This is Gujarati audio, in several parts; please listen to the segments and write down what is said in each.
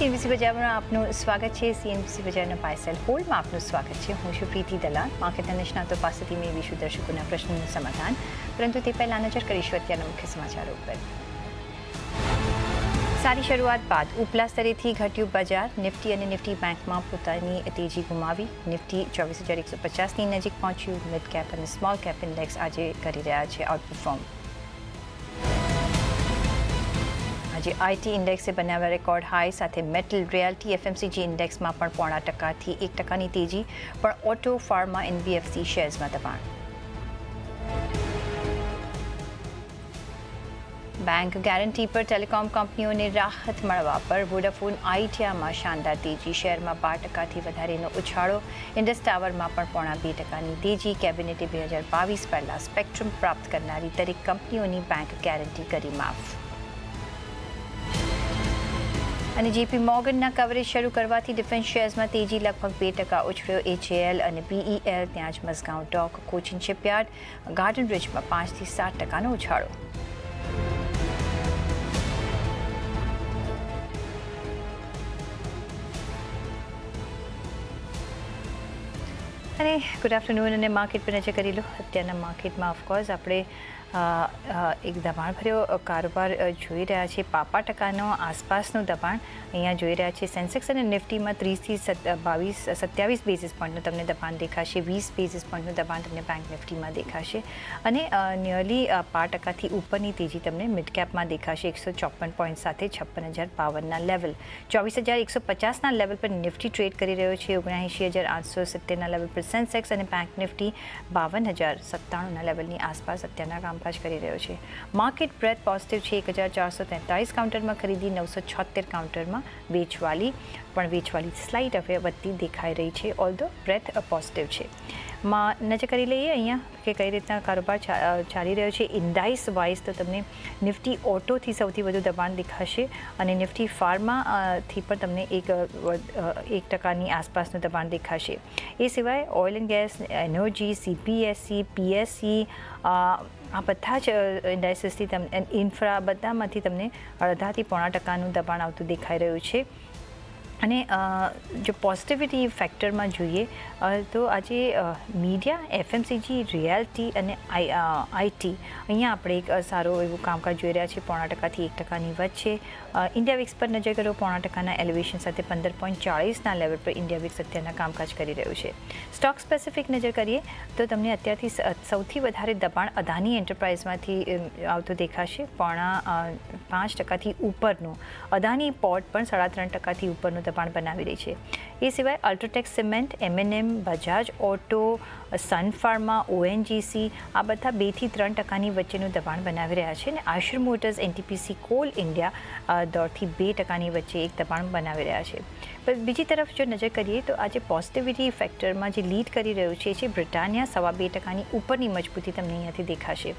સીએનબીસી બજારમાં આપનું સ્વાગત છે. સીએનબીસી બજારના પાયસેલ હોલ્ડમાં આપનું સ્વાગત છે. હું છું પ્રીતિ દલાલ. માર્કેટના નિષ્ણાતો પાસેથી મેળવીશું દર્શકોના પ્રશ્નોનું સમાધાન. પરંતુ તે પહેલાં નજર કરીશું અત્યારના મુખ્ય સમાચારો ઉપર. સારી શરૂઆત બાદ ઉપલા સ્તરેથી ઘટ્યું બજાર. નિફ્ટી અને નિફ્ટી બેંકમાં પોતાની તેજી ગુમાવી. નિફ્ટી ચોવીસ હજાર એકસો પચાસની નજીક પહોંચ્યું. મિડ કેપ અને સ્મોલ કેપ ઇન્ડેક્સ આજે કરી રહ્યા છે. આઉટપરફોર્મ આજે આઈટી ઇન્ડેક્સે બનાવ્યા રેકોર્ડ હાઈ સાથે મેટલ રિયાલ્ટી એફએમસીજી ઇન્ડેક્સમાં પણ પોણા ટકાથી એક ટકાની તેજી, પણ ઓટો ફાર્મા એનબીએફસી શેર્સમાં દબાણ. બેંક ગેરંટી પર ટેલિકોમ કંપનીઓને રાહત મળવા પર વોડાફોન આઈટિયામાં શાનદાર તેજી. શેરમાં બાર ટકાથી વધારેનો ઉછાળો, ઇન્ડસ ટાવરમાં પણ પોણા બે ટકાની તેજી. કેબિનેટે બે હજાર બાવીસ પહેલાં સ્પેક્ટ્રમ પ્રાપ્ત કરનારી દરેક કંપનીઓની બેંક ગેરંટી કરી માફ. અને જેપી મોર્ગનના કવરેજ શરૂ કરવાથી ડિફેન્સ શેર્સમાં તેજી લગભગ બે ટકા ઉછળ્યો એચએએલ અને બીઈએલ ત્યાં જ Mazagon dock Cochin shipyard garden બ્રિજમાં પાંચથી સાત ટકાનો ઉછાળો. અને ગુડ આફ્ટરનૂન અને માર્કેટ પર નજર કરી લો. અત્યારના માર્કેટમાં ઓફકોર્સ આપણે એક દબાણભર્યો કારોબાર જોઈ રહ્યા છે. પાપા ટકાનો આસપાસનું દબાણ અહીંયા જોઈ રહ્યા છે. સેન્સેક્સ અને નિફ્ટીમાં ત્રીસથી બાવીસ સત્યાવીસ બેઝિસ પોઈન્ટનું તમને દબાણ દેખાશે. વીસ બેઝિસ પોઈન્ટનું દબાણ તમને બેંક નિફ્ટીમાં દેખાશે. અને નિયરલી પાંચ ટકાથી ઉપરની તેજી તમને મિડ કેપમાં દેખાશે. એકસો ચોપન પોઈન્ટ સાથે છપ્પન હજાર બાવનના લેવલ ચોવીસ હજાર એકસો પચાસના લેવલ પર નિફ્ટી ટ્રેડ કરી રહ્યો છે. ઓગણએંશી હજાર આઠસો સિત્તેરના લેવલ પર સેન્સેક્સ અને બેંક નિફ્ટી બાવન હજાર સત્તાણુંના લેવલની આસપાસ અત્યારના કામકાજ કરી રહ્યો છે. માર્કેટ બ્રેડ પોઝિટિવ છે. એક હજાર ચારસો તેતાલીસ કાઉન્ટરમાં ખરીદી, નવસો છોતેર કાઉન્ટરમાં વેચવાલી. પણ વેચવાલી સ્લાઇટ હવે વધતી દેખાઈ રહી છે ઓલ ધ બ્રેથ પોઝિટિવ છે. માં, નજર કરી લઈએ અહીંયા કે કઈ રીતના કારોબાર ચાલી રહ્યો છે. ઇન્ડાઇસ વાઇઝ તો તમને નિફ્ટી ઓટોથી સૌથી વધુ દબાણ દેખાશે અને નિફ્ટી ફાર્માથી પણ તમને એક એક ટકાની આસપાસનું દબાણ દેખાશે. એ સિવાય oil and gas energy CPSC PSC આ બધા જ ઇન્ડાઇસીસથી તમને ઇન્ફ્રા બધામાંથી તમને અડધાથી પોણા ટકાનું દબાણ આવતું દેખાઈ રહ્યું છે. અને જો પોઝિટિવિટી ફેક્ટરમાં જોઈએ તો આજે મીડિયા એફએમસીજી રિયાલિટી અને આઈ આઈટી અહીંયા આપણે એક સારો એવું કામકાજ જોઈ રહ્યા છીએ. પોણા ટકાથી એક ટકાની વચ્ચે ઇન્ડિયા વિક્સ પર નજર કરો. પોણા ટકાના એલિવેશન સાથે પંદર પોઈન્ટ ચાળીસના લેવલ પર ઇન્ડિયા વિક્સ અત્યારના કામકાજ કરી રહ્યું છે. સ્ટોક સ્પેસિફિક નજર કરીએ, તો તમને અત્યારથી સૌથી વધારે દબાણ અદાની એન્ટરપ્રાઇઝમાંથી આવતું દેખાશે. પોણા પાંચ ટકાથી ઉપરનું. અદાની પોર્ટ પણ સાડા ત્રણ ટકાથી ઉપરનું દબાણ બનાવી રહી છે. એ સિવાય UltraTech cement MNM Bajaj, auto, Sun Pharma ONGC આ બધા બેથી ત્રણ ટકાની વચ્ચેનું દબાણ બનાવી રહ્યા છે અને Eicher motors NTPC coal India દોઢથી બે ટકાની વચ્ચે એક દબાણ બનાવી રહ્યા છે. પણ બીજી તરફ જો નજર કરીએ તો આજે પોઝિટિવિટી ફેક્ટરમાં જે લીડ કરી રહ્યું છે, એ બ્રિટાનિયા સવા બે ટકાની ઉપરની મજબૂતી તમને અહીંયાથી દેખાશે.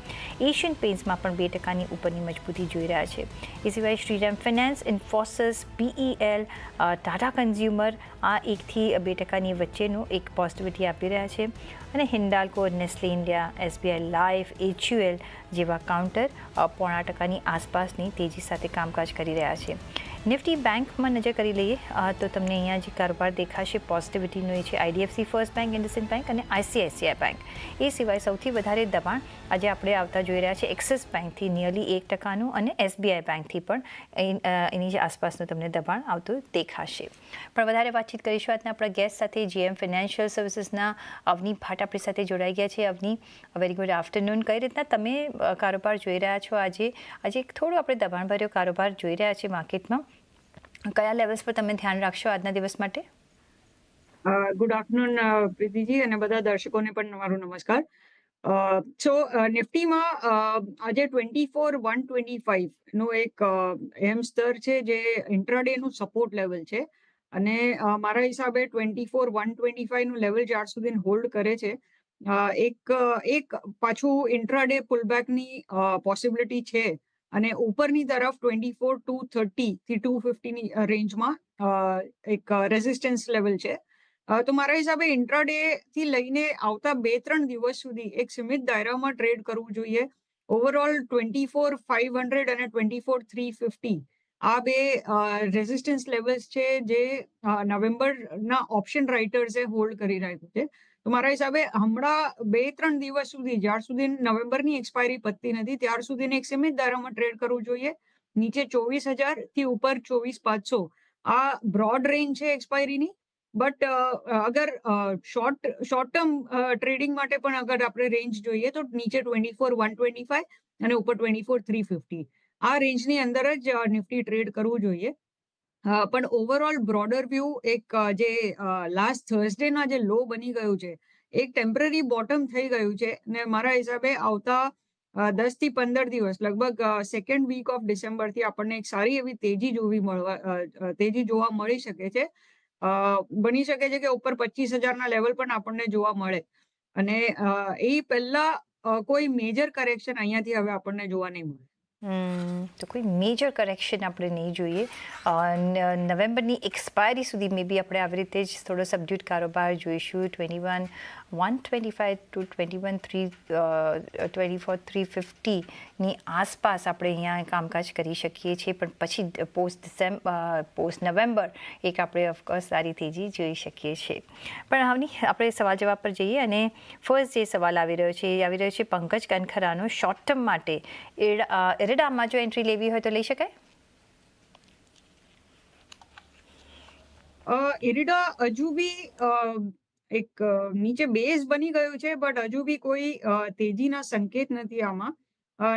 એશિયન પેન્ટ્સમાં પણ બે ટકાની ઉપરની મજબૂતી જોઈ રહ્યા છે. એ સિવાય Shriram finance Infosys BEL Tata consumer આ એકથી બે ટકાની વચ્ચેનું એક પોઝિટિવિટી આપી રહ્યા છે. અને Hindalco Nestle India SBI life HUL જેવા કાઉન્ટર પોણા ટકાની આસપાસની તેજી સાથે કામકાજ કરી રહ્યા છે. નિફ્ટી બેંકમાં નજર કરી લઈએ તો તમને અહીંયા જે કારોબાર દેખાશે પોઝિટિવિટીનો એ છે. IDFC first bank IndusInd bank અને આઈસીઆઈસીઆઈ બેંક એ સિવાય સૌથી વધારે દબાણ આજે આપણે આવતા જોઈ રહ્યા છે એક્સિસ બેંકથી નિયરલી એક ટકાનું અને એસબીઆઈ બેંકથી પણ એની જે આસપાસનું તમને દબાણ આવતું દેખાશે. પણ વધારે વાતચીત કરીશું આજના આપણા ગેસ્ટ સાથે. જીએમ ફિનાન્શિયલ સર્વિસીસના અવની ભાટ આપણી સાથે જોડાઈ ગયા છે. અવની વેરી ગુડ આફ્ટરનૂન કઈ રીતના તમે કારોબાર જોઈ રહ્યા છો? આજે આજે થોડું આપણે દબાણભર્યો કારોબાર જોઈ રહ્યા છીએ માર્કેટમાં કયા લેવલ્સ પર તમે ધ્યાન રાખશો આજના દિવસ માટે? ગુડ આફ્ટરનૂન પ્રીતિજી અને બધા દર્શકોને પણ મારો નમસ્કાર. સો નિફ્ટીમાં આજે twenty four one twenty five નો એક એમ સ્તર છે જે ઇન્ટ્રાડે નું સપોર્ટ લેવલ છે. અને મારા હિસાબે ટ્વેન્ટી ફોર વન ટ્વેન્ટી ફાઈવનું લેવલ જ્યાર સુધી હોલ્ડ કરે છે એક એક પાછું ઇન્ટ્રાડે પુલબેકની પોસિબિલિટી છે. અને ઉપરની તરફ ટ્વેન્ટી ફોર ટુ થર્ટી થી ટુ ફિફ્ટીની રેન્જમાં એક રેઝિસ્ટન્સ લેવલ છે. તો મારા હિસાબે ઇન્ટ્રાડે થી લઈને આવતા બે ત્રણ દિવસ સુધી એક સીમિત દાયરામાં ટ્રેડ કરવું જોઈએ. Overall twenty four five hundred અને ટ્વેન્ટી ફોર થ્રી ફિફ્ટી આ બે રેઝિસ્ટન્સ લેવલ્સ છે જે નવેમ્બરના ઓપ્શન રાઇટર્સે હોલ્ડ કરી રાખ્યું છે. તો મારા હિસાબે હમણાં બે ત્રણ દિવસ સુધી, જ્યાર સુધી નવેમ્બરની એક્સપાયરી પતતી નથી, ત્યાર સુધીને એક સીમિત દારામાં ટ્રેડ કરવું જોઈએ. નીચે ચોવીસ હજારથી ઉપર ચોવીસ પાંચસો. આ બ્રોડ રેન્જ છે એક્સપાયરીની બટ અગર શોર્ટ શોર્ટ ટર્મ ટ્રેડિંગ માટે પણ અગર આપણે રેન્જ જોઈએ તો નીચે twenty four one twenty five અને ઉપર ટ્વેન્ટી ફોર થ્રી ફિફ્ટી આ રેન્જની અંદર જ નિફ્ટી ટ્રેડ કરવું જોઈએ. પણ ઓવરઓલ બ્રોડર વ્યૂ એક જે લાસ્ટ થર્સડેના જે લો બની ગયું છે, એક ટેમ્પરરી બોટમ થઈ ગયું છે ને મારા હિસાબે આવતા દસથી પંદર દિવસ, લગભગ સેકન્ડ વીક ઓફ ડિસેમ્બરથી આપણને એક સારી એવી તેજી જોવી મળવા તેજી જોવા મળી શકે છે. બની શકે છે કે ઉપર પચીસ હજારના લેવલ પણ આપણને જોવા મળે. અને એ પહેલા કોઈ મેજર કરેક્શન અહીંયાથી હવે આપણને જોવા નહીં મળે. તો કોઈ મેજર કરેક્શન આપણે નહીં જોઈએ. નવેમ્બરની એક્સપાયરી સુધી મે બી આપણે આવી રીતે જ થોડો સબડ્યુટ કારોબાર જોઈશું. Twenty one one twenty five two twenty one three twenty four three ફિફ્ટીની આસપાસ આપણે અહીંયા કામકાજ કરી શકીએ છીએ. પણ પછી પોસ્ટ ડિસેમ્બર પોસ્ટ નવેમ્બર એક આપણે ઓફકોર્સ સારી તેજી જોઈ શકીએ છીએ. પણ હવની આપણે સવાલ જવાબ પર જઈએ અને ફર્સ્ટ જે સવાલ આવી રહ્યો છે, એ આવી રહ્યો છે, પંકજ કનખરાનો શોર્ટ ટર્મ માટે. એડ- અ, ડામમાં જો એન્ટ્રી લેવી હોય તો લઈ શકાય? અ, ઇરિડા હજુ બી એક નીચે બેઝ બની ગયું છે બટ હજુ બી કોઈ તેજીના સંકેત નથી આમાં.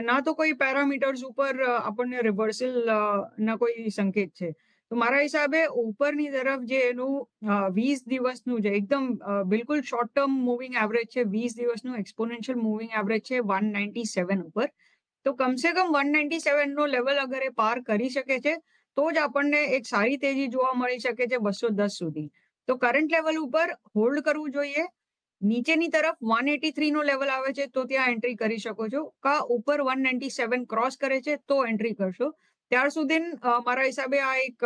ના તો કોઈ પેરામીટર્સ ઉપર આપણને રિવર્સલ ના કોઈ સંકેત છે. તો મારા હિસાબે ઉપરની તરફ જે એનું વીસ દિવસનું છે એકદમ બિલકુલ શોર્ટ ટર્મ મૂવિંગ એવરેજ છે વીસ દિવસનું એક્સપોનેન્શિયલ મૂવિંગ એવરેજ છે વન નાઇન્ટી સેવન ઉપર. તો કમસે કમ વન નાઇન્ટી સેવન નો લેવલ અગર એ પાર કરી શકે છે, તો જ આપણને એક સારી તેજી જોવા મળી શકે છે બસો દસ સુધી. તો કરંટ લેવલ ઉપર હોલ્ડ કરવું જોઈએ. નીચેની તરફ વન એટી થ્રી નો લેવલ આવે છે, તો ત્યાં એન્ટ્રી કરી શકો છો. કા ઉપર વન નાઇન્ટી સેવન ક્રોસ કરે છે, તો એન્ટ્રી કરશો. ત્યાર સુધી મારા હિસાબે આ એક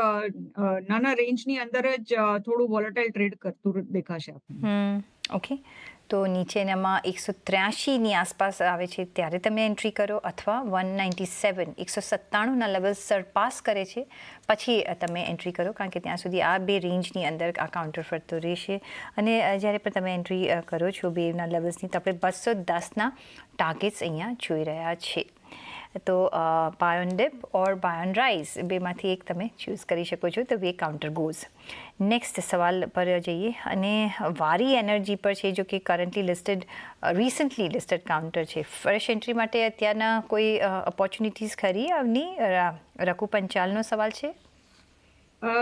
નાના રેન્જની અંદર જ થોડું વોલેટાઇલ ટ્રેડ કરતું દેખાશે ઓકે તો નીચેનામાં એકસો ત્ર્યાસીની આસપાસ આવે છે ત્યારે તમે એન્ટ્રી કરો અથવા વન નાઇન્ટી સેવન એકસો સત્તાણુંના લેવલ સરપાસ કરે છે. પછી તમે એન્ટ્રી કરો કારણ કે ત્યાં સુધી આ બે રેન્જની અંદર આ કાઉન્ટર ફરતો રહેશે. અને જ્યારે પણ તમે એન્ટ્રી કરો છો બેના લેવલ્સની તો આપણે બસો દસના ટાર્ગેટ્સ અહીંયા જોઈ રહ્યા છીએ તો બાયોન ડિપ ઓર બાયોન રાઈસ બેમાંથી એક તમે ચૂઝ કરી શકો છો. તો વે કાઉન્ટર ગોઝ નેક્સ્ટ સવાલ પર જઈએ. અને વારી એનર્જી પર છે, જો કે currently listed recently listed counter છે. ફ્રેશ એન્ટ્રી માટે અત્યારના કોઈ ઓપોર્ચ્યુનિટીઝ ખરી આવની? રકુ પંચાલનો સવાલ છે.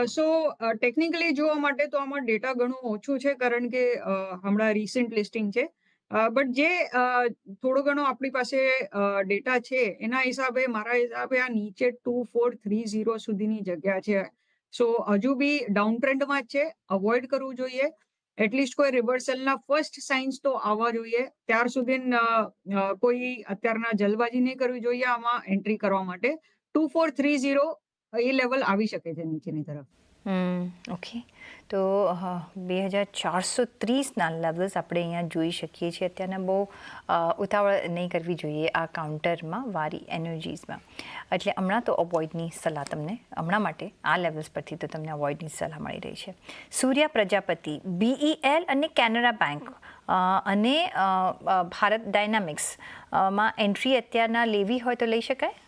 સો ટેકનિકલી જોવા માટે તો આમાં ડેટા ઘણું ઓછું છે, કારણ કે હમણાં રિસેન્ટ લિસ્ટિંગ છે. બટ જે થોડો ઘણો આપણી પાસે ડેટા છે, એના હિસાબે, મારા હિસાબે આ નીચે ટુ ફોર થ્રી ઝીરો સુધીની જગ્યા છે. સો, હજુ બી ડાઉન ટ્રેન્ડમાં જ છે, અવોઇડ કરવું જોઈએ. એટલીસ્ટ કોઈ રિવર્સલના ફર્સ્ટ સાઇન્સ તો આવવા જોઈએ. ત્યાર સુધી કોઈ અત્યારના જલબાજી નહીં કરવી જોઈએ આમાં એન્ટ્રી કરવા માટે. ટુ ફોર થ્રી ઝીરો એ લેવલ આવી શકે છે નીચેની તરફ. ઓકે. તો બે હજાર ચારસો ત્રીસના લેવલ્સ આપણે અહીંયા જોઈ શકીએ છીએ. અત્યારના બહુ ઉતાવળ નહીં કરવી જોઈએ આ કાઉન્ટરમાં વારી એનર્જીઝમાં એટલે હમણાં તો અવોઇડની સલાહ તમને, હમણાં માટે આ લેવલ્સ પરથી તો તમને અવોઇડની સલાહ મળી રહી છે. સૂર્યા પ્રજાપતિ બીઈએલ અને કેનરા બેંક અને ભારત ડાયનામિક્સમાં એન્ટ્રી અત્યારના લેવી હોય તો લઈ શકાય?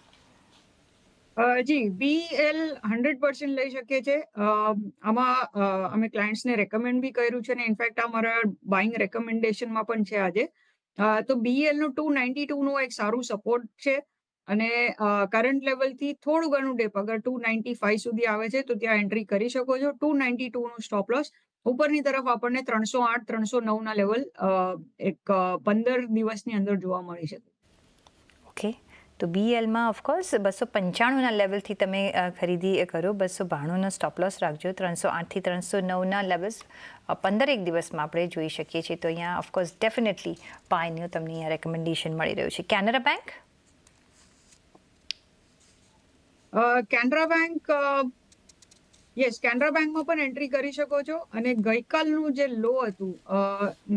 જી બીએલ હંડ્રેડ પર્સન્ટ લઈ શકીએ છે અ, આમાં અમે ક્લાયન્ટ્સને રેકમેન્ડ બી કર્યું છે ને ઇનફેક્ટ આ મારા બાઇંગ રેકમેન્ડેશનમાં પણ છે આજે. તો બીએલનું ટુ નાઇન્ટી ટુ નું એક સારું સપોર્ટ છે અને કરંટ લેવલથી થોડું ઘણું ડેપ અગર ટુ નાઇન્ટી ફાઈવ સુધી આવે છે તો ત્યાં એન્ટ્રી કરી શકો છો. ટુ નાઇન્ટી ટુ નું સ્ટોપ લોસ ઉપરની તરફ આપણને ત્રણસો આઠ ત્રણસો નવના લેવલ એક પંદર દિવસની અંદર જોવા મળી શકે. ઓકે તો બીએલમાં ઓફકોર્સ બસો પંચાણુંના લેવલથી તમે ખરીદી કરો. બસો બાણુંનો સ્ટોપ લોસ રાખજો. ત્રણસો આઠથી ત્રણસો નવના લેવલ્સ પંદરેક દિવસમાં આપણે જોઈ શકીએ છીએ. તો અહીંયા ઓફકોર્સ ડેફિનેટલી પાયનું તમને અહીંયા રેકમેન્ડેશન મળી રહ્યું છે. Canara bank Canara bank yes Canara બેંકમાં પણ એન્ટ્રી કરી શકો છો. અને ગઈકાલનું જે લો હતું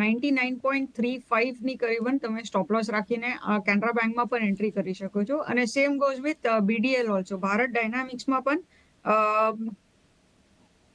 નાઇન્ટી નાઇન પોઈન્ટ થ્રી ફાઈવની કરીબન તમે સ્ટોપ લોસ રાખીને આ કેનરા બેંકમાં પણ એન્ટ્રી કરી શકો છો. અને same goes with BDL also Bharat ડાયનામિક્સમાં પણ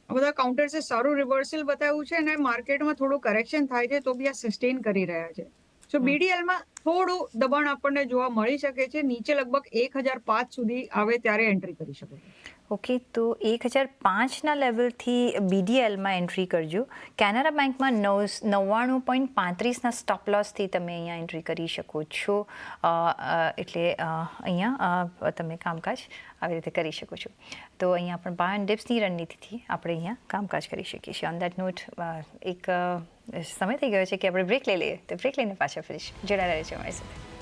બધા કાઉન્ટર્સે સારું રિવર્સલ બતાવ્યું છે અને માર્કેટમાં થોડું કરેક્શન થાય છે તો બી આ સસ્ટેન કરી રહ્યા છે. સો. બીડીએલમાં થોડું દબાણ આપણને જોવા મળી શકે છે. નીચે લગભગ એક હજાર પાંચ સુધી આવે ત્યારે એન્ટ્રી કરી શકો છો. ઓકે તો એક હજાર પાંચના લેવલથી બીડીએલમાં એન્ટ્રી કરજો કેનેરા બેંકમાં નવ નવ્વાણું પોઈન્ટ પાંત્રીસના સ્ટોપ લોસથી તમે અહીંયા એન્ટ્રી કરી શકો છો એટલે અહીંયા તમે કામકાજ આવી રીતે કરી શકો છો તો અહીંયા પણ બાય એન્ડ ડિપ્સની રણનીતિથી આપણે અહીંયા કામકાજ કરી શકીએ છીએ ઓન દેટ નોટ એક સમય થઈ ગયો છે કે આપણે બ્રેક લઈ લઈએ તો બ્રેક લઈને પાછા ફરીશ જોડાયેલા રહેજો અમારી સાથે।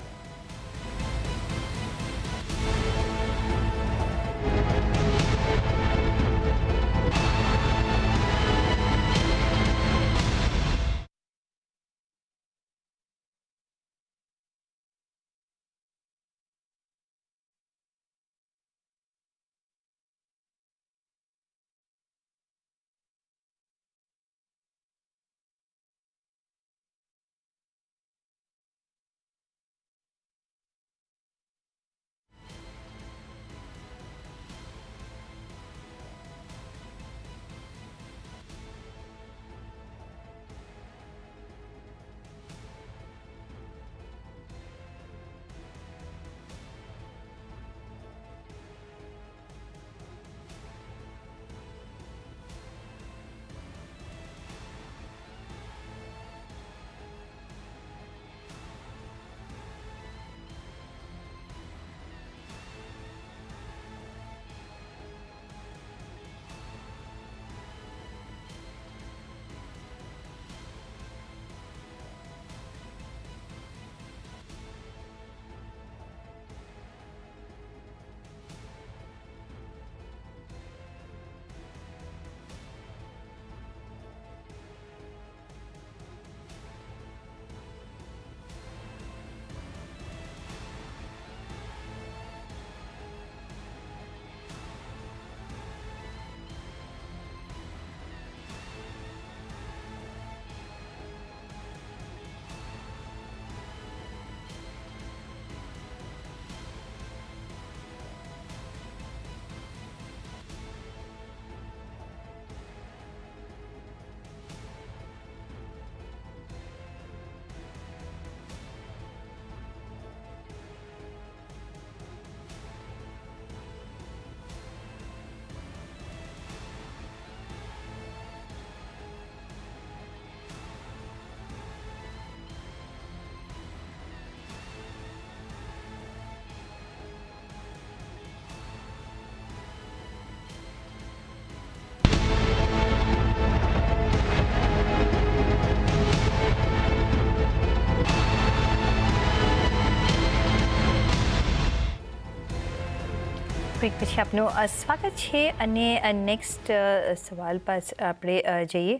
બ્રેક પછી આપનું સ્વાગત છે અને નેક્સ્ટ સવાલ પાસ આપણે જઈએ.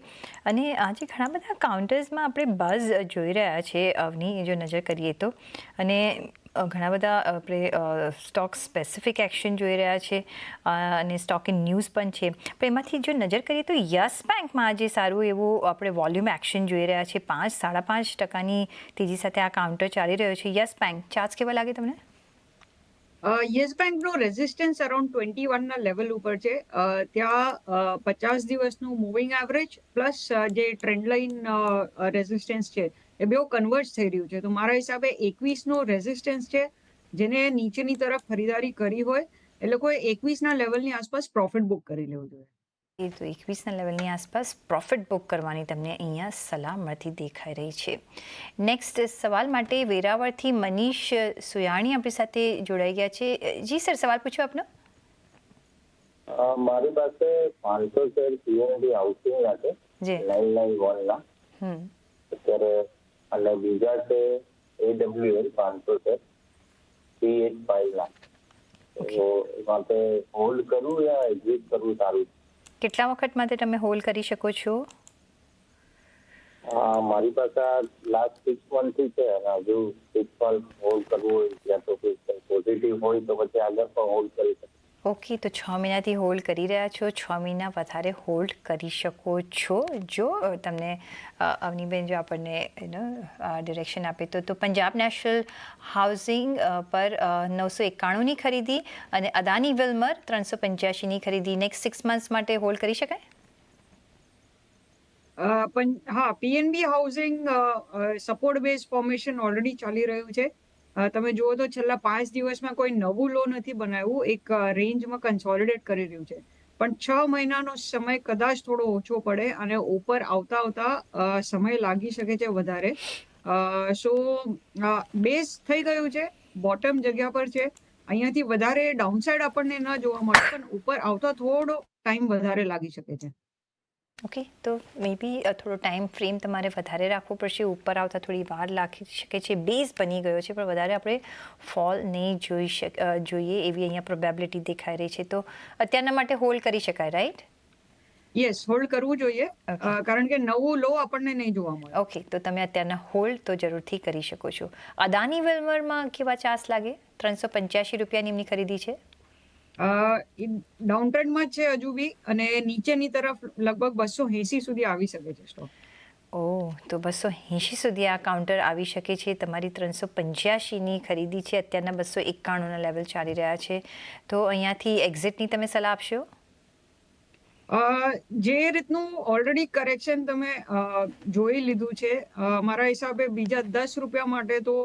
અને આજે ઘણા બધા કાઉન્ટર્સમાં આપણે બઝ જોઈ રહ્યા છે, અવની, જો નજર કરીએ તો. અને ઘણા બધા આપણે સ્ટોક સ્પેસિફિક એક્શન જોઈ રહ્યા છે અને સ્ટોક ઇન ન્યૂઝ પણ છે. પણ એમાંથી જો નજર કરીએ તો યસ બેંકમાં આજે સારું એવું આપણે વોલ્યુમ એક્શન જોઈ રહ્યા છે. પાંચ, સાડા પાંચ ટકાની તેજી સાથે આ કાઉન્ટર ચાલી રહ્યો છે. યસ બેંક ચાર્જ કેવા લાગે તમને? યસ બેંકનો રેઝિસ્ટન્સ અરાઉન્ડ ટ્વેન્ટી વનના લેવલ ઉપર છે. ત્યાં પચાસ દિવસનું મૂવિંગ એવરેજ પ્લસ જે ટ્રેન્ડ લાઇન રેઝિસ્ટન્સ છે, એ બેઉ કન્વર્ટ થઈ રહ્યું છે. તો મારા હિસાબે એકવીસનો રેઝિસ્ટન્સ છે, જેને નીચેની તરફ ખરીદારી કરી હોય, એ લોકોએ એકવીસના લેવલની આસપાસ પ્રોફિટ બુક કરી લેવું જોઈએ. એ તો એકવીસના લેવલની આસપાસ પ્રોફિટ બુક કરવાની તમને અહીંયા સલાહ મળતી દેખાઈ રહી છે. નેક્સ્ટ સવાલ માટે વેરાવળથી મનીષ સુયાણી આપણી સાથે જોડાઈ ગયા છે. જી સર સવાલ પૂછો આપનો. મારી પાસે પાંચસો શેર પીએનબી હાઉસિંગ ના છે. નાઇન નાઇન વન ના. અત્યારે અને બીજા છે એડબ્લ્યુએલ પાંચસો શેર. થ્રી એટ ફાઈવ ના. તો માટે હોલ્ડ કરવું યા એક્ઝિટ કરવું સારું? કેટલા વખત માટે તમે હોલ્ડ કરી શકો છો? મારી પાસે લાસ્ટ સિક્સ મંથથી છે અને હજુ સિક્સ મંથ હોલ્ડ કરવું હોય યા તો પોઝિટિવ હોય તો પછી આગળ પણ હોલ્ડ કરી શકે ઓકે, તો છ મહિનાથી હોલ્ડ કરી રહ્યા છો. છ મહિના વધારે હોલ્ડ કરી શકો છો. જો તમને અવનીબેન જો આપણને એનો ડિરેક્શન આપે તો તો પંજાબ નેશનલ હાઉસિંગ પર નવસો એકાણુંની ખરીદી અને અદાની વિલ્મર ત્રણસો પંચ્યાસીની ખરીદી નેક્સ્ટ સિક્સ મંથ્સ માટે હોલ્ડ કરી શકાય? હા PNB housing support base formation already ચાલી રહ્યું છે. તમે જુઓ તો છેલ્લા પાંચ દિવસમાં કોઈ નવું લો નથી બનાવ્યું. એક રેન્જમાં કન્સોલિડેટ કરી રહ્યું છે. પણ છ મહિનાનો સમય કદાચ થોડો ઓછો પડે અને ઉપર આવતા આવતા સમય લાગી શકે છે વધારે. સો બેઝ થઈ ગયું છે. બોટમ જગ્યા પર છે. અહીંયાથી વધારે ડાઉનસાઇડ આપણને ન જોવા મળે, પણ ઉપર આવતા થોડો ટાઈમ વધારે લાગી શકે છે. ઓકે તો મે બી થોડો ટાઈમ ફ્રેમ તમારે વધારે રાખવો પડશે. ઉપર આવતા થોડી વાર લાગી શકે છે. બેઝ બની ગયો છે પણ વધારે આપણે ફોલ નહીં જોઈ શક જોઈએ એવી અહીંયા પ્રોબેબિલિટી દેખાઈ રહી છે. તો અત્યારના માટે હોલ્ડ કરી શકાય રાઈટ યસ હોલ્ડ કરવું જોઈએ. કારણ કે નવું લો આપણને નહીં જોવા મળે. ઓકે તો તમે અત્યારના હોલ્ડ તો જરૂરથી કરી શકો છો. અદાની વેલમરમાં કેવા ચાર્જ લાગે? ત્રણસો પંચ્યાસી રૂપિયાની એમની ખરીદી છે. ડાઉન ટ્રેન્ડમાં છે હજુ બી અને નીચેની તરફ લગભગ બસો એંસી સુધી આવી શકે છે સ્ટોક ઓ તો બસો એંશી સુધી આ કાઉન્ટર આવી શકે છે. તમારી ત્રણસો પંચ્યાસીની ખરીદી છે. અત્યારના બસો એકાણુંના લેવલ ચાલી રહ્યા છે. તો અહીંયાથી એક્ઝિટની તમે સલાહ આપશો? જે રીતનું ઓલરેડી કરેક્શન તમે જોઈ લીધું છે મારા હિસાબે બીજા દસ રૂપિયા માટે તો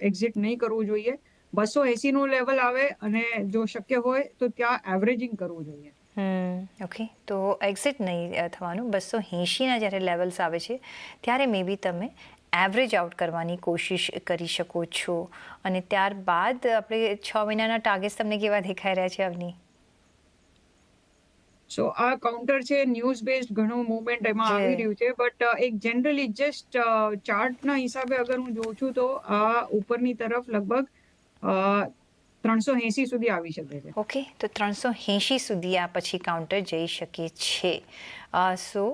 એક્ઝિટ નહીં કરવું જોઈએ. બસો એસી નું લેવલ આવે અને જો શક્ય હોય તો ત્યાં એવરેજિંગ કરવું જોઈએ. હમ. ઓકે તો એક્ઝિટ નહીં થવાનું. બસો એંશીના જ્યારે લેવલ્સ આવે છે ત્યારે મે બી તમે એવરેજ આઉટ કરવાની કોશિશ કરી શકો છો. અને ત્યારબાદ આપણે છ મહિનાના ટાર્ગેટ્સ તમને કેવા દેખાઈ રહ્યા છે અવની? સો આ કાઉન્ટર છે ન્યૂઝ બેઝડ ઘણું મૂવમેન્ટ એમાં. આવી રહ્યું છે બટ એક જનરલી જસ્ટ ચાર્ટના હિસાબે અગર હું જોઉં છું તો આ ઉપરની તરફ લગભગ ત્રણસો એંસી સુધી આવી શકે છે. ઓકે તો ત્રણસો એંશી સુધી આ પછી કાઉન્ટર જઈ શકે છે. સો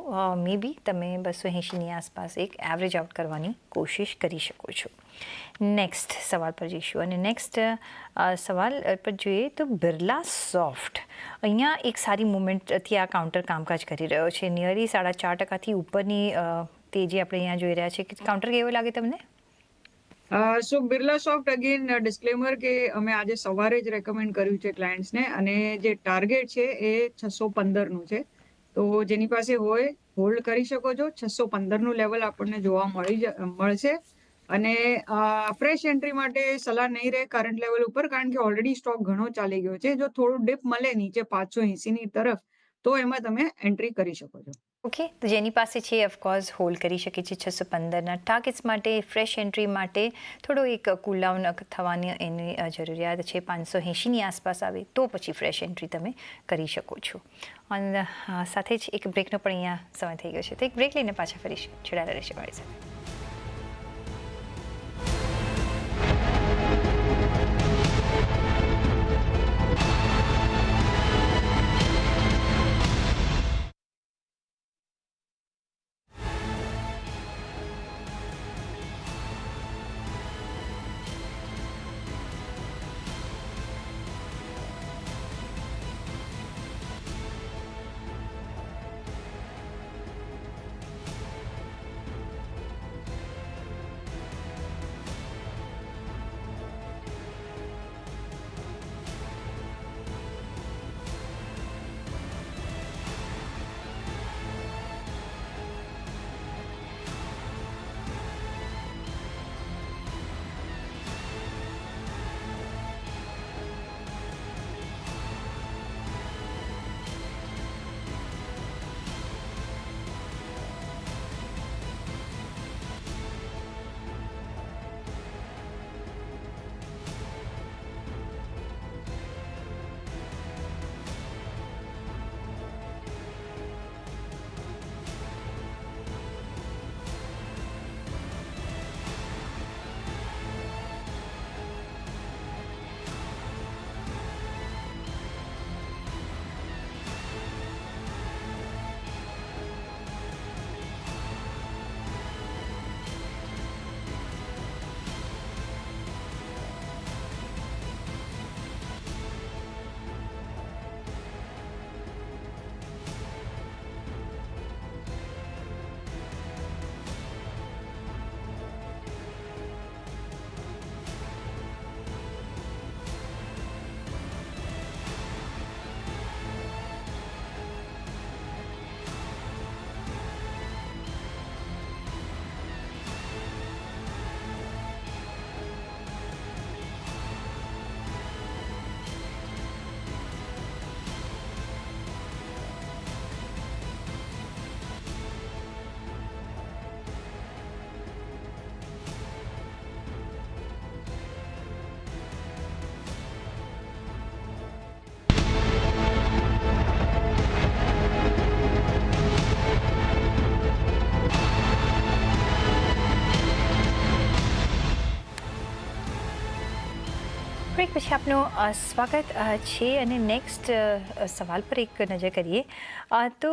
મે બી તમે બસો એંશીની આસપાસ એક એવરેજ આઉટ કરવાની કોશિશ કરી શકો છો. નેક્સ્ટ સવાલ પર જઈશું અને નેક્સ્ટ સવાલ પર જોઈએ તો બિરલા સોફ્ટ. અહીંયા એક સારી મુવમેન્ટથી આ કાઉન્ટર કામકાજ કરી રહ્યો છે. નિયરલી સાડા ચાર ટકાથી ઉપરની તે જે આપણે અહીંયા જોઈ રહ્યા છે કાઉન્ટર કેવો લાગે તમને? So Birla soft again disclaimer કે અમે આજે સવારે જ રેકમેન્ડ કર્યું છે ક્લાયન્ટ્સને અને જે ટાર્ગેટ છે એ છસો પંદરનું છે. તો જેની પાસે હોય હોલ્ડ કરી શકો છો. છસો પંદરનું લેવલ આપણને જોવા મળી મળશે. અને ફ્રેશ એન્ટ્રી માટે સલાહ નહીં રહે કરંટ લેવલ ઉપર કારણ કે ઓલરેડી સ્ટોક ઘણો ચાલી ગયો છે. જો થોડું ડિપ મળે નીચે પાંચસો એંસીની તરફ, તો એમાં તમે એન્ટ્રી કરી શકો છો. ઓકે તો જેની પાસે છે ઓફકોર્સ હોલ્ડ કરી શકે છે છસો પંદરના ટાર્ગેટ્સ માટે ફ્રેશ એન્ટ્રી માટે, થોડો એક કુલ ડાઉન થવાની એની જરૂરિયાત છે, પાંચસો એંશીની આસપાસ આવે, તો પછી ફ્રેશ એન્ટ્રી તમે કરી શકો છો. અને સાથે જ એક બ્રેકનો પણ અહીંયા સમય થઈ ગયો છે, તો એક બ્રેક લઈને પાછા ફરીશું. જોડાયેલા રહેશે મારી સાથે. પછી આપનું સ્વાગત છે અને નેક્સ્ટ સવાલ પર એક નજર કરીએ. તો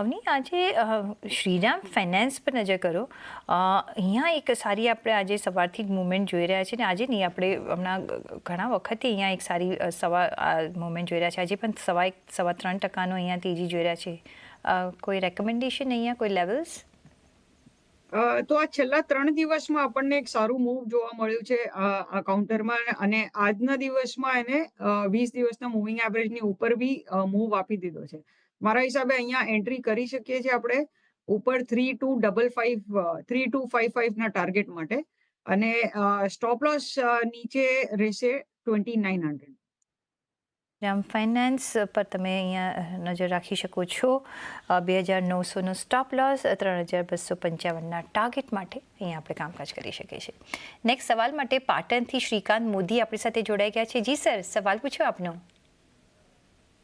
અવની આજે શ્રીરામ ફાઇનાન્સ પર નજર કરો. અહીંયા એક સારી આપણે આજે સવારથી જ મુવમેન્ટ જોઈ રહ્યા છીએ ને આજે નહીં, આપણે હમણાં ઘણા વખતથી અહીંયા એક સારી સવા મુવમેન્ટ જોઈ રહ્યા છે. આજે પણ સવા એક, સવા ત્રણ ટકાનો અહીંયા તેજી જોઈ રહ્યા છે. કોઈ રેકમેન્ડેશન અહીંયા, કોઈ લેવલ્સ તો આ છેલ્લા ત્રણ દિવસમાં આપણને એક સારું મૂવ જોવા મળ્યું છે આ કાઉન્ટરમાં અને આજના દિવસમાં એને વીસ દિવસના મૂવિંગ એવરેજની ઉપર બી મૂવ આપી દીધો છે. મારા હિસાબે અહીંયા એન્ટ્રી કરી શકીએ છીએ આપણે ઉપર three two double five three two five ફાઇવના target માટે. અને સ્ટોપ લોસ નીચે રહેશે twenty nine hundred Ram finance પર તમે અહીંયા નજર રાખી શકો છો બે હજાર નવસોનો સ્ટોપ લોસ ત્રણ હજાર બસો પંચાવનના ટાર્ગેટ માટે અહીંયા આપણે કામકાજ કરી શકીએ છીએ નેક્સ્ટ સવાલ માટે પાટણથી શ્રીકાંત મોદી આપણી સાથે જોડાઈ ગયા છે જી સર સવાલ પૂછો આપનો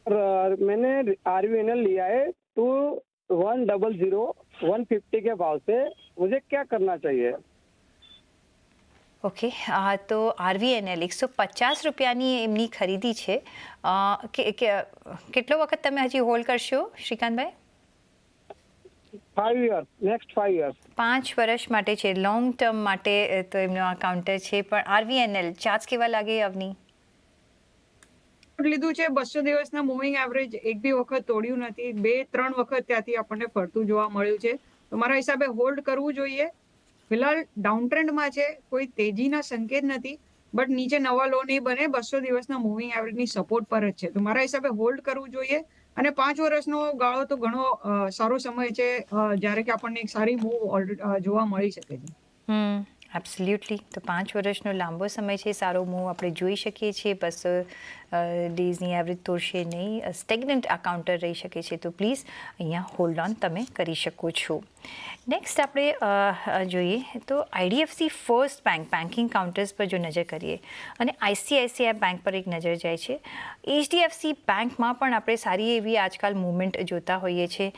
और मैंने आर वी एन एल लिया है two one double zero one fifty के भाव से मुझे क्या करना चाहिए ઓકે તો આરવીએનએલ એકસો પચાસ રૂપિયાની એમની ખરીદી છે. કેટલો વખત તમે હજી હોલ્ડ કરશો શ્રીકાંતભાઈ? પાંચ વર્ષ માટે છે લોંગ ટર્મ માટે તો એમનો આ કાઉન્ટર છે. પણ આરવીએનએલ ચાર્જ કેવા લાગે અવની? લીધું છે બસો દિવસના મૂવિંગ એવરેજ એક બી વખત તોડ્યું નથી. બે ત્રણ વખત ત્યાંથી આપણને ફરતું જોવા મળ્યું છે. તો મારા હિસાબે હોલ્ડ કરવું જોઈએ. ફિલહાલ ડાઉન ટ્રેન્ડમાં છે, કોઈ તેજીના સંકેત નથી બટ નીચે નવા લો નહીં બને, બસો દિવસના મૂવિંગ એવરેજની સપોર્ટ પર જ છે. તો મારા હિસાબે હોલ્ડ કરવું જોઈએ અને પાંચ વર્ષનો ગાળો તો ઘણો સારો સમય છે જ્યારે કે આપણને એક સારી મૂવ જોવા મળી શકે છે. એબ્સલ્યુટલી તો પાંચ વર્ષનો લાંબો સમય છે, સારો મૂવ આપણે જોઈ શકીએ છીએ. બસો ડેઝની એવરેજ તોડશે નહીં. સ્ટેગ્નન્ટ આ કાઉન્ટર રહી શકે છે. તો પ્લીઝ અહીંયા હોલ્ડ ઓન તમે કરી શકો છો. નેક્સ્ટ આપણે જોઈએ. તો IDFC first bank banking counters પર જો નજર કરીએ, અને આઈસીઆઈસીઆઈ બેંક પર એક નજર જાય છે. એચડીએફસી બેંકમાં પણ આપણે સારી એવી આજકાલ મુવમેન્ટ જોતા હોઈએ છીએ.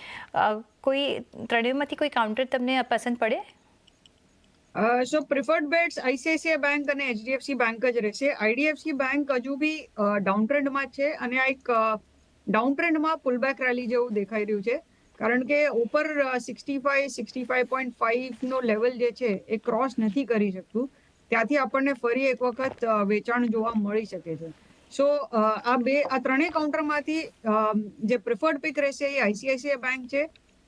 કોઈ, ત્રણેયમાંથી કોઈ કાઉન્ટર તમને પસંદ પડે? So preferred bets ICICI bank અને એચડીએફસી બેંક જ રહેશે. આઈડીએફસી બેંક હજુ બી ડાઉન ટ્રેન્ડમાં છે અને આ એક ડાઉન ટ્રેન્ડમાં પુલબેક રેલી જેવું દેખાઈ રહ્યું છે. કારણ કે ઉપર sixty five sixty five point ફાઈવનો level જે છે એ ક્રોસ નથી કરી શકતું. ત્યાંથી આપણને ફરી એક વખત વેચાણ જોવા મળી શકે છે. સો આ બે, આ ત્રણેય કાઉન્ટરમાંથી જે પ્રિફર્ડ પિક રહેશે એ આઈસીઆઈસીઆઈ બેંક છે.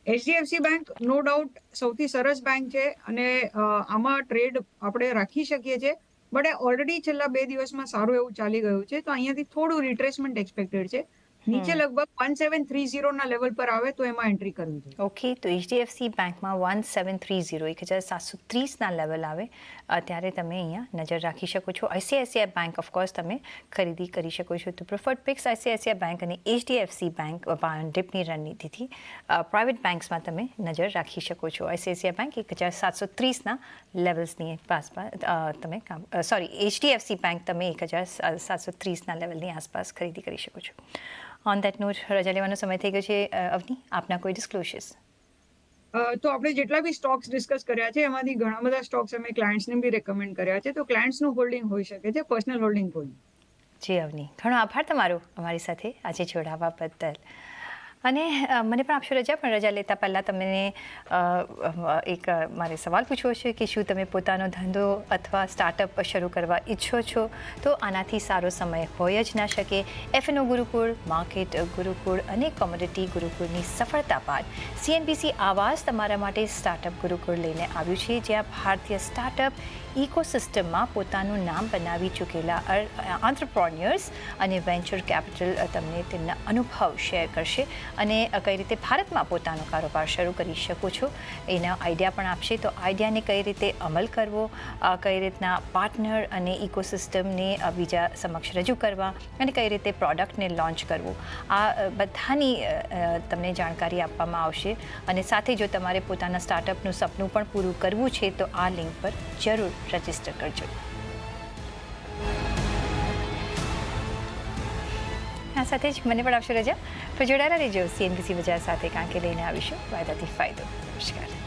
એચડીએફસી બેંક નો ડાઉટ સૌથી સરસ બેંક છે અને આમાં ટ્રેડ આપણે રાખી શકીએ છીએ. બટ ઓલરેડી છેલ્લા બે દિવસમાં સારું એવું ચાલી ગયું છે. તો અહીંયાથી થોડું રિટ્રેસમેન્ટ એક્સપેક્ટેડ છે. નીચે લગભગ વન સેવન થ્રી ઝીરોના લેવલ પર આવે તો એમાં એન્ટ્રી કરવી જોઈએ. ઓકે તો એચડીએફસી બેંકમાં વન સેવન થ્રી ઝીરો એક હજાર સાતસો ત્રીસના લેવલ આવે અત્યારે ત્યારે તમે અહીંયા નજર રાખી શકો છો. આઈસીઆઈસીઆઈ બેંક ઓફકોર્સ તમે ખરીદી કરી શકો છો. તો પ્રિફર્ડ પિક્સ આઈસીઆઈસીઆઈ બેંક અને એચડીએફસી બેંક ડીપની રણનીતિથી પ્રાઇવેટ બેંક્સમાં તમે નજર રાખી શકો છો. આઈસીઆઈસીઆઈ બેંક એક હજાર સાતસો ત્રીસના લેવલ્સની આસપાસ તમે કામ સોરી એચડીએફસી બેંક તમે એક હજાર સાતસો ત્રીસના લેવલની આસપાસ ખરીદી કરી શકો છો. ઓન દેટ નોટ રજા લેવાનો સમય થઈ ગયો છે. અવની આપના કોઈ ડિસ્ક્લોઝર્સ તો આપણે જેટલા બી સ્ટોક્સ ડિસ્કસ કર્યા છે એમાંથી ઘણા બધા સ્ટોક્સ અમે ક્લાયન્ટ્સને બી રેકમેન્ડ કર્યા છે. તો ક્લાયન્ટ્સનું હોલ્ડિંગ હોઈ શકે છે પર્સનલ હોલ્ડિંગ કોઈ. જી અવની. ઘણો આભાર તમારો અમારી સાથે આજે જોડાવા બદલ. અને મને પણ આપશો રજા, પણ રજા લેતા પહેલાં તમને એક મારે સવાલ પૂછવો છે કે શું તમે પોતાનો ધંધો અથવા સ્ટાર્ટઅપ શરૂ કરવા ઈચ્છો છો? તો આનાથી સારો સમય હોય જ ના શકે. એફએનઓ ગુરુકુળ માર્કેટ ગુરુકુળ અને કોમોડિટી ગુરુકુળની સફળતા બાદ સીએનબીસી આવાસ તમારા માટે સ્ટાર્ટઅપ ગુરુકુળ લઈને આવ્યું છે, જ્યાં ભારતીય સ્ટાર્ટઅપ ઇકોસિસ્ટમમાં પોતાનું નામ બનાવી ચૂકેલા આંત્રપ્રોન્યર્સ અને વેન્ચર કેપિટલ તમને તેમના અનુભવ શેર કરશે. અને કઈ રીતે ભારતમાં પોતાનો કારોબાર શરૂ કરી શકો છો એના આઈડિયા પણ આપશે. તો આઈડિયાને કઈ રીતે અમલ કરવો કઈ રીતના પાર્ટનર અને ઇકોસિસ્ટમને બીજા સમક્ષ રજૂ કરવા અને કઈ રીતે પ્રોડક્ટને લોન્ચ કરવું. આ બધાની તમને જાણકારી આપવામાં આવશે અને સાથે જો તમારે પોતાના સ્ટાર્ટઅપનું સપનું પણ પૂરું કરવું છે તો આ લિંક પર જરૂર રજિસ્ટર કરજો. આ સાથે જ મને પણ આપશો રજા. તો જોડાયેલા રહેજો. સીએનબીસી બજાર સાથે કારણ કે લઈને આવીશું. વાયદાથી ફાયદો. નમસ્કાર.